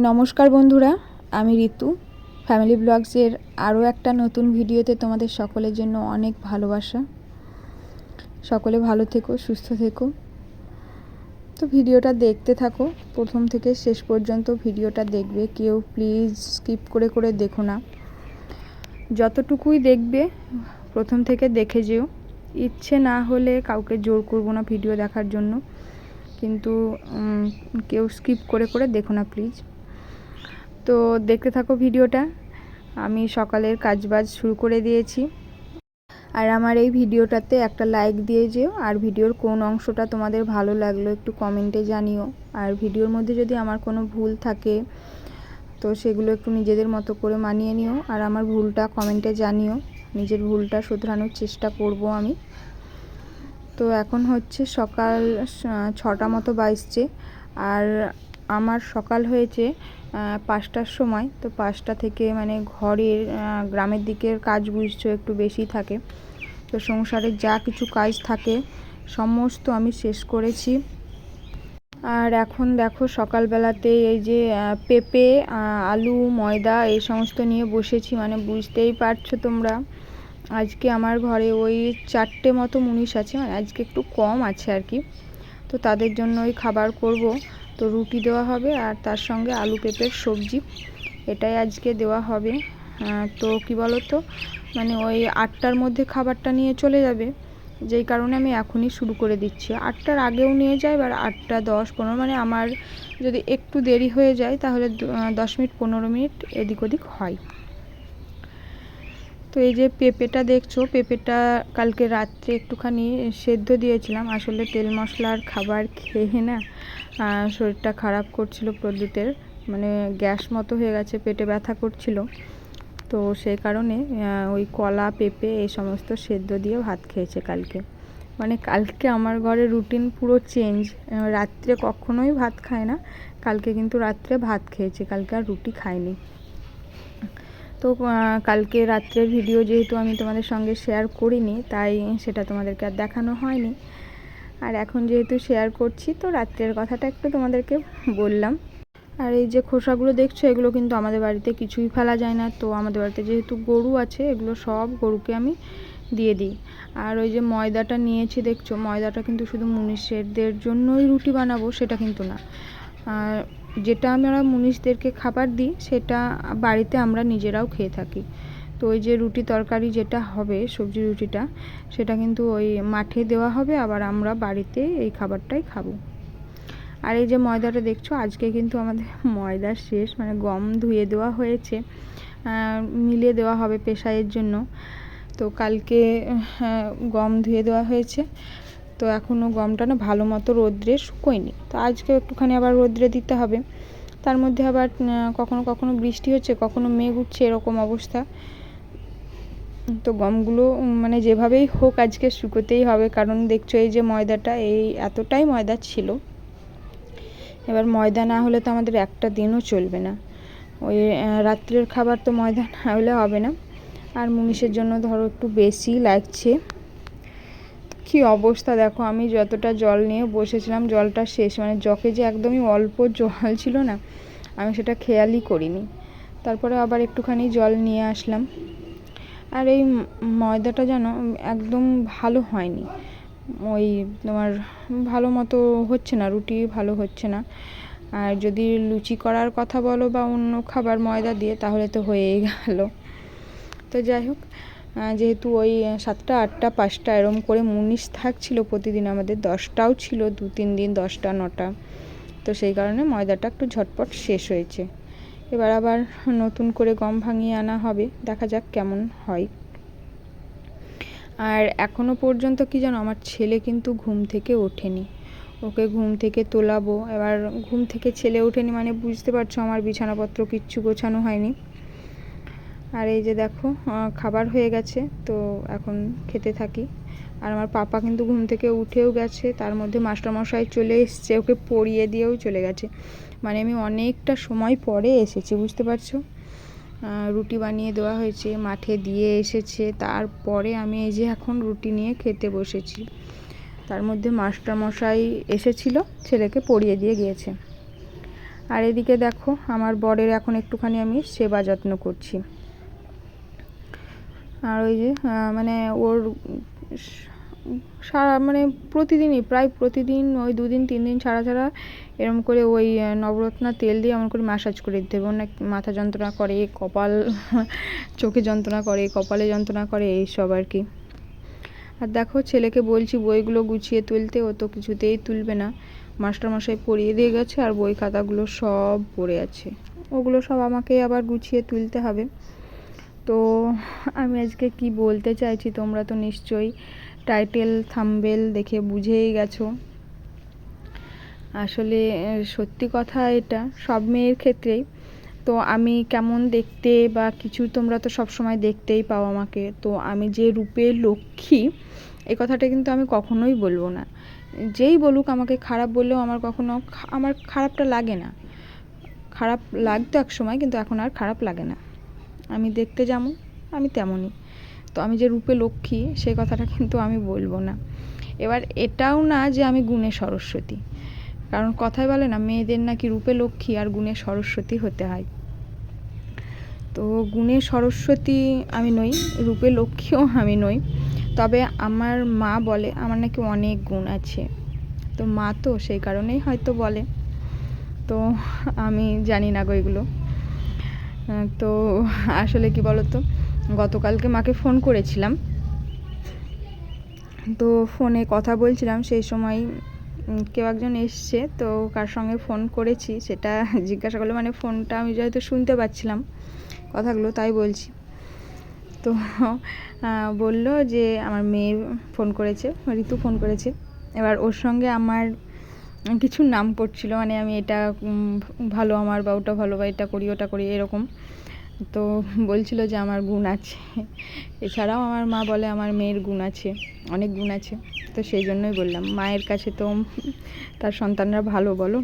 নমস্কার বন্ধুরা, আমি ঋতু। ফ্যামিলি ব্লগসের আরও একটা নতুন ভিডিওতে তোমাদের সকলের জন্য অনেক ভালোবাসা। সকলে ভালো থেকো, সুস্থ থেকো। তো ভিডিওটা দেখতে থাকো, প্রথম থেকে শেষ পর্যন্ত ভিডিওটা দেখবে। কেউ প্লিজ স্কিপ করে করে দেখো না। যতটুকুই দেখবে, প্রথম থেকে দেখে যেও। ইচ্ছে না হলে কাউকে জোর করব না ভিডিও দেখার জন্য। কিন্তু কেউ স্কিপ করে করে দেখো না প্লিজ তো দেখতে থাকো ভিডিওটা। আমি সকালের কাজবাজ শুরু করে দিয়েছি। আর আমার এই ভিডিওটাতে একটা লাইক দিয়ে যেও, আর ভিডিওর কোন অংশটা তোমাদের ভালো লাগল একটু কমেন্টে জানিও। আর ভিডিওর মধ্যে যদি আমার কোনো ভুল থাকে, তো সেগুলো একটু নিজেদের মতো করে মানিয়ে নিও। আর আমার ভুলটা কমেন্টে জানিও। নিজের ভুলটা শুধরানোর চেষ্টা করব আমি। তো এখন হচ্ছে সকাল ছটা মতো বাজছে। আর আমার সকাল হয়েছে পাঁচটার সময়। তো পাঁচটা থেকে মানে ঘরের গ্রামের দিকের কাজ বুঝছ একটু বেশি থাকে। তো সংসারের যা কিছু কাজ থাকে, সমস্ত আমি শেষ করেছি। আর এখন দেখো সকালবেলাতে এই যে পেঁপে আলু, ময়দা এই সমস্ত নিয়ে বসেছি। মানে বুঝতেই পারছ তোমরা, আজকে আমার ঘরে ওই চারটে মতো মুনিশ আছে। মানে আজকে একটু কম আছে আর কি। তো তাদের জন্য ওই খাবার করব। তো রুটি দেওয়া হবে আর তার সঙ্গে আলু পেঁপের সবজি। এটাই আজকে দেওয়া হবে। তো কি তো মানে ওই আটটার মধ্যে খাবারটা নিয়ে চলে যাবে। যেই কারণে আমি এখনই শুরু করে দিচ্ছি। আটটার আগেও নিয়ে যায় এবার আটটা দশ পনেরো মানে আমার যদি একটু দেরি হয়ে যায়, তাহলে দশ মিনিট, পনেরো মিনিট এদিক ওদিক হয়। তো এই যে পেঁপেটা দেখছ, পেঁপেটা কালকে রাত্রে একটুখানি সেদ্ধ দিয়েছিলাম। আসলে তেল মশলার খাবার খেয়ে না শরীরটা খারাপ করছিল প্রদ্যুতের মানে গ্যাস মতো হয়ে গেছে, পেটে ব্যথা করছিল। তো সেই কারণে ওই কলা, পেঁপে এই সমস্ত সেদ্ধ দিয়ে ভাত খেয়েছে কালকে। মানে কালকে আমার ঘরে রুটিন পুরো চেঞ্জ রাত্রে কখনোই ভাত খায় না, কালকে কিন্তু রাত্রে ভাত খেয়েছে, কালকে আর রুটি খায়নি তো কালকে রাত্রের ভিডিও যেহেতু আমি তোমাদের সঙ্গে শেয়ার করিনি, তাই সেটা তোমাদেরকে আর দেখানো হয়নি। আর এখন যেহেতু শেয়ার করছি, তো রাত্রের কথাটা একটু তোমাদেরকে বললাম। আর এই যে খোসাগুলো দেখছ, এগুলো কিন্তু আমাদের বাড়িতে কিছুই ফেলা যায় না। তো আমাদের বাড়িতে যেহেতু গরু আছে, এগুলো সব গরুকে আমি দিয়ে দিই। আর ওই যে ময়দাটা নিয়েছি, দেখছ? ময়দাটা কিন্তু শুধু মুনিশেরদের জন্যই রুটি বানাবো, সেটা কিন্তু না। আর যেটা আমরা মুনিশদেরকে খাবার দিই, সেটা বাড়িতে আমরা নিজেরাও খেয়ে থাকি। তো ওই যে রুটি তরকারি যেটা হবে, সবজি রুটিটা, সেটা কিন্তু ওই মাঠে দেওয়া হবে, আবার আমরা বাড়িতে এই খাবারটাই খাব। আর এই যে ময়দাটা দেখছ, আজকে কিন্তু আমাদের ময়দা শেষ মানে গম ধুয়ে দেওয়া হয়েছে। মিলিয়ে দেওয়া হবে পেশাইয়ের জন্য। তো কালকে গম ধুয়ে দেওয়া হয়েছে। তো এখনও গমটা না ভালো মতো রোদ্রে শুকোয়নি। তো আজকে একটুখানি আবার রোদ্রে দিতে হবে। তার মধ্যে আবার কখনো কখনো বৃষ্টি হচ্ছে, কখনো মেঘ উঠছে, এরকম অবস্থা। তো গমগুলো মানে যেভাবেই হোক আজকে শুকোতেই হবে, কারণ দেখছ এই যে ময়দাটা, এই এতটাই ময়দা ছিল। এবার ময়দা না হলে তো আমাদের একটা দিনও চলবে না। ওই রাত্রের খাবার তো ময়দা না হলে হবে না। আর মুনিশের জন্য ধরো একটু বেশি লাগছে। কি অবস্থা? দেখো, আমি যতটা জল নিয়ে বসেছিলাম, জলটা শেষ। মানে জকে যে একদমই অল্প জল ছিল না, আমি সেটা খেয়ালই করিনি। তারপরে আবার একটুখানি জল নিয়ে আসলাম। আর এই ময়দাটা যেন একদম ভালো হয়নি। ওই তোমার ভালো মতো হচ্ছে না, রুটি ভালো হচ্ছে না। আর যদি লুচি করার কথা বলো বা অন্য খাবার ময়দা দিয়ে, তাহলে তো হয়েই গেল। তো যাই হোক যেহেতু ওই সাতটা, আটটা, পাঁচটা এরম করে মুনিশ থাকছিল প্রতিদিন, আমাদের দশটাও ছিল, দু, তিন দিন, দশটা, নটা। তো সেই কারণে ময়দাটা একটু ঝটপট শেষ হয়েছে। এবার আবার নতুন করে গম ভাঙিয়ে আনা হবে, দেখা যাক কেমন হয়। আর এখনও পর্যন্ত কি জানো আমার ছেলে কিন্তু ঘুম থেকে ওঠেনি। ওকে ঘুম থেকে তোলাবো। এবার ঘুম থেকে ছেলে ওঠেনি মানে বুঝতে পারছ, আমার বিছানাপত্র কিচ্ছু গোছানো হয়নি। আর এই যে দেখো খাবার হয়ে গেছে, তো এখন খেতে থাকি। আর আমার পাপা কিন্তু ঘুম থেকে উঠেও গেছে, তার মধ্যে মাস্টারমশাই চলে এসছে, ওকে পড়িয়ে দিয়েও চলে গেছে। মানে আমি অনেকটা সময় পরে এসেছি, বুঝতে পারছ? রুটি বানিয়ে দেওয়া হয়েছে, মাঠে দিয়ে এসেছে, তারপরে আমি এই যে এখন রুটি নিয়ে খেতে বসেছি। তার মধ্যে মাস্টারমশাই এসেছিল, ছেলেকে পড়িয়ে দিয়ে গিয়েছে। আর এদিকে দেখো, আমার বরের এখন একটুখানি আমি সেবা যত্ন করছি। আর ওই যে মানে ওর সারা মানে প্রতিদিনই, প্রায় প্রতিদিন ওই দুদিন তিন দিন ছাড়া ছাড়া এরম করে ওই নবরত্না তেল দিয়ে এমন করে ম্যাসাজ করে দিতে হবে। অনেক মাথা যন্ত্রণা করে, কপাল, চোখে যন্ত্রণা করে, কপালে যন্ত্রণা করে, এইসব আর কি। আর দেখো, ছেলেকে বলছি, বইগুলো গুছিয়ে তুলতে, ও তো কিছুতেই তুলবে না। মাস্টারমশাই পড়িয়ে দিয়ে গেছে, আর বই খাতাগুলো সব পড়ে আছে। ওগুলো সব আমাকেই আবার গুছিয়ে তুলতে হবে। তো আমি আজকে কি বলতে চাইছি তোমরা তো নিশ্চয়ই টাইটেল থাম্বেল দেখে বুঝেই গেছো। আসলে সত্যি কথা এটা সব মেয়ের ক্ষেত্রেই। তো আমি কেমন দেখতে বা কিছু তোমরা তো সব সময় দেখতেই পাও আমাকে। তো আমি যে রূপে লক্ষ্মী এই কথাটা কিন্তু আমি কখনোই বলব না। যেই বলুক আমাকে খারাপ বললেও আমার কখনো আমার খারাপটা লাগে না। খারাপ লাগতো এক সময়, কিন্তু এখন আর খারাপ লাগে না। আমি দেখতে যেমন, আমি তেমনই। তো আমি যে রূপে লক্ষ্মী সেই কথাটা কিন্তু আমি বলব না। এবার এটাও না যে আমি গুণে সরস্বতী। কারণ কথায় বলে না, মেয়েদের নাকি রূপে লক্ষ্মী আর গুণে সরস্বতী হতে হয়। তো গুণে সরস্বতী আমি নই, রূপে লক্ষ্মীও আমি নই। তবে আমার মা বলে, আমার নাকি অনেক গুণ আছে। তো মা তো সেই কারণেই হয়তো বলে। তো আমি জানি না গো এগুলো। তো আসলে কি বলতো, গতকালকে মাকে ফোন করেছিলাম। তো ফোনে কথা বলছিলাম, সেই সময় কেউ একজন এসছে, তো কার সঙ্গে ফোন করেছি সেটা জিজ্ঞাসা করল মানে ফোনটা আমি যেহেতু শুনতে পাচ্ছিলাম কথাগুলো, তাই বলছি। তো বলল যে আমার মেয়ে ফোন করেছে, ঋতু ফোন করেছে। এবার ওর সঙ্গে আমার কিছু নাম পড়ছিল মানে আমি এটা ভালো আমার বা ওটা ভালো বা এটা করি, ওটা করি, এরকম। তো বলছিল যে আমার গুণ আছে। এছাড়াও আমার মা বলে আমার মেয়ের গুণ আছে, অনেক গুণ আছে। তো সেই জন্যই বললাম, মায়ের কাছে তো তার সন্তানরা ভালো, বলো?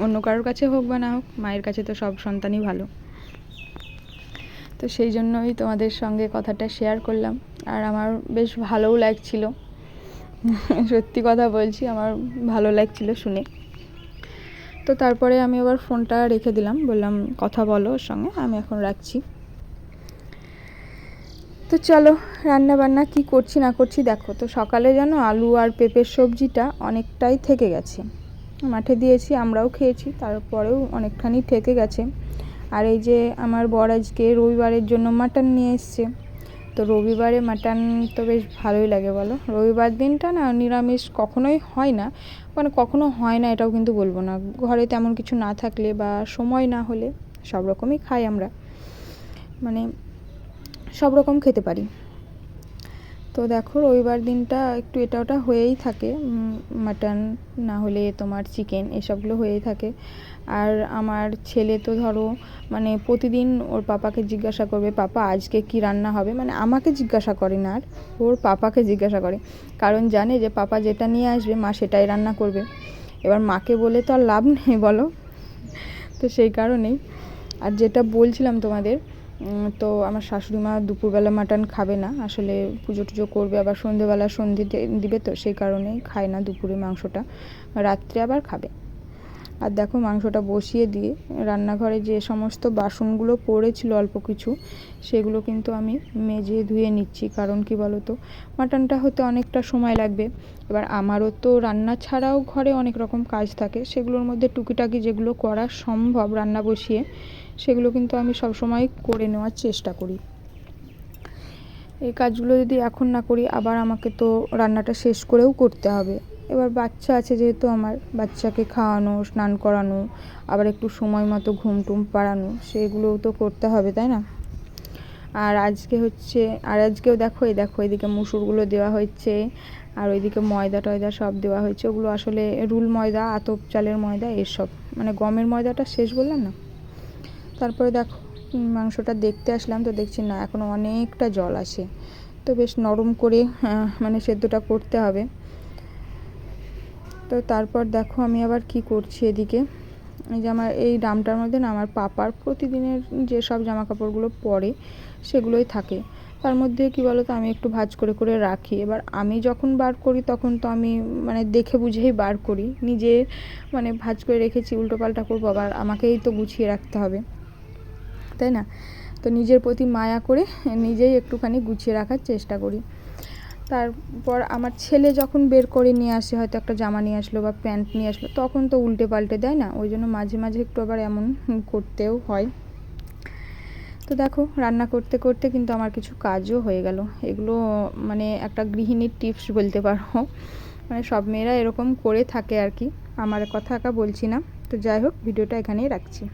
অন্য কারোর কাছে হোক বা না হোক, মায়ের কাছে তো সব সন্তানই ভালো। তো সেই জন্যই তোমাদের সঙ্গে কথাটা শেয়ার করলাম। আর আমার বেশ ভালোও লাগছিল। সত্যি কথা বলছি, আমার ভালো লাগছিল শুনে। তো তারপরে আমি আবার ফোনটা রেখে দিলাম, বললাম কথা বলো ওর সঙ্গে, আমি এখন রাখছি। তো চলো রান্না বান্না কি করছি না করছি দেখো, তো সকালে যেন আলু আর পেঁপের সবজিটা অনেকটাই থেকে গেছে। মাঠে দিয়েছি, আমরাও খেয়েছি, তারপরেও অনেকখানি থেকে গেছে। আর এই যে আমার বর আজকে রবিবারের জন্য মাটন নিয়ে এসছে তো রবিবারে মাটন তো বেশ ভালোই লাগে বলো। রবিবার দিনটা না নিরামিষ কখনোই হয় না মানে কখনো হয় না এটাও কিন্তু বলব না। ঘরে তেমন কিছু না থাকলে বা সময় না হলে সব রকমই খাই আমরা। মানে সব রকম খেতে পারি। তো দেখো, রবিবার দিনটা একটু এটা ওটা হয়েই থাকে। মাটন না হলে তোমার চিকেন এসবগুলো হয়েই থাকে। আর আমার ছেলে তো ধরো মানে প্রতিদিন ওর পাপাকে জিজ্ঞাসা করবে, পাপা, আজকে কি রান্না হবে? মানে আমাকে জিজ্ঞাসা করে না আর, ওর পাপাকে জিজ্ঞাসা করে। কারণ জানে যে পাপা যেটা নিয়ে আসবে, মা সেটাই রান্না করবে। এবার মাকে বলে তো আর লাভ নেই, বলো। তো সেই কারণেই। আর যেটা বলছিলাম তোমাদের তো আমার শাশুড়ি মা দুপুরবেলা মাটন খাবে না। আসলে পুজো টুজো করবে, আবার সন্ধেবেলা সন্ধে দিবে তো, সেই কারণেই খায় না দুপুরে মাংসটা। রাত্রে আবার খাবে। আর দেখো মাংসটা বসিয়ে দিয়ে রান্নাঘরে যে সমস্ত বাসনগুলো পড়েছিল অল্প কিছু, সেগুলো কিন্তু আমি মেজে ধুয়ে নিচ্ছি। কারণ কি বলো তো মাটনটা হতে অনেকটা সময় লাগবে। এবার আমারও তো রান্না ছাড়াও ঘরে অনেক রকম কাজ থাকে। সেগুলোর মধ্যে টুকিটাকি যেগুলো করা সম্ভব রান্না বসিয়ে সেগুলো কিন্তু আমি সবসময় করে নেওয়ার চেষ্টা করি। এই কাজগুলো যদি এখন না করি, আবার আমাকে তো রান্নাটা শেষ করেও করতে হবে। এবার বাচ্চা আছে যেহেতু আমার, বাচ্চাকে খাওয়ানো, স্নান করানো, আবার একটু সময় মতো ঘুম টুম পাড়ানো, সেগুলোও তো করতে হবে, তাই না? আর আজকে হচ্ছে, আর আজকেও দেখো, এই দেখো, এদিকে মুসুরগুলো দেওয়া হচ্ছে আর ওইদিকে ময়দা টয়দা সব দেওয়া হয়েছে। ওগুলো আসলে রুল ময়দা, আতপ চালের ময়দা, এসব। মানে গমের ময়দাটা শেষ বললাম না? তারপরে দেখো মাংসটা দেখতে আসলাম তো দেখছি না এখনও অনেকটা জল আসে তো বেশ নরম করে মানে সেদ্ধটা করতে হবে। তো তারপর দেখো আমি আবার কি করছি এদিকে। এই যে আমার, এই ড্রামটার মধ্যে না আমার পাপার প্রতিদিনের যেসব জামা কাপড়গুলো পরে, সেগুলোই থাকে। তার মধ্যে কি বলো তো আমি একটু ভাঁজ করে করে রাখি। এবার আমি যখন বার করি, তখন তো আমি মানে দেখে বুঝেই বার করি। নিজে মানে ভাঁজ করে রেখেছি উল্টো পাল্টা করব, আবার আমাকেই তো গুছিয়ে রাখতে হবে। তাই না? তো নিজের প্রতি মায়া করে নিজেই একটুখানি গুছিয়ে রাখার চেষ্টা করি। তারপর আমার ছেলে যখন বের করে নিয়ে আসে, হয়তো একটা জামা নিয়ে আসলো বা প্যান্ট নিয়ে আসলো, তখন তো উল্টে পাল্টে দেয় না, ওই জন্য মাঝে মাঝে একটু আবার এমন করতেও হয়। তো দেখো, রান্না করতে করতে কিন্তু আমার কিছু কাজও হয়ে গেল। এগুলো মানে একটা গৃহিণীর টিপস বলতে পারো। মানে সব মেয়েরা এরকম করে থাকে আর কি। আমার কথা বলছি না। তো যাই হোক, ভিডিওটা এখানেই রাখছি।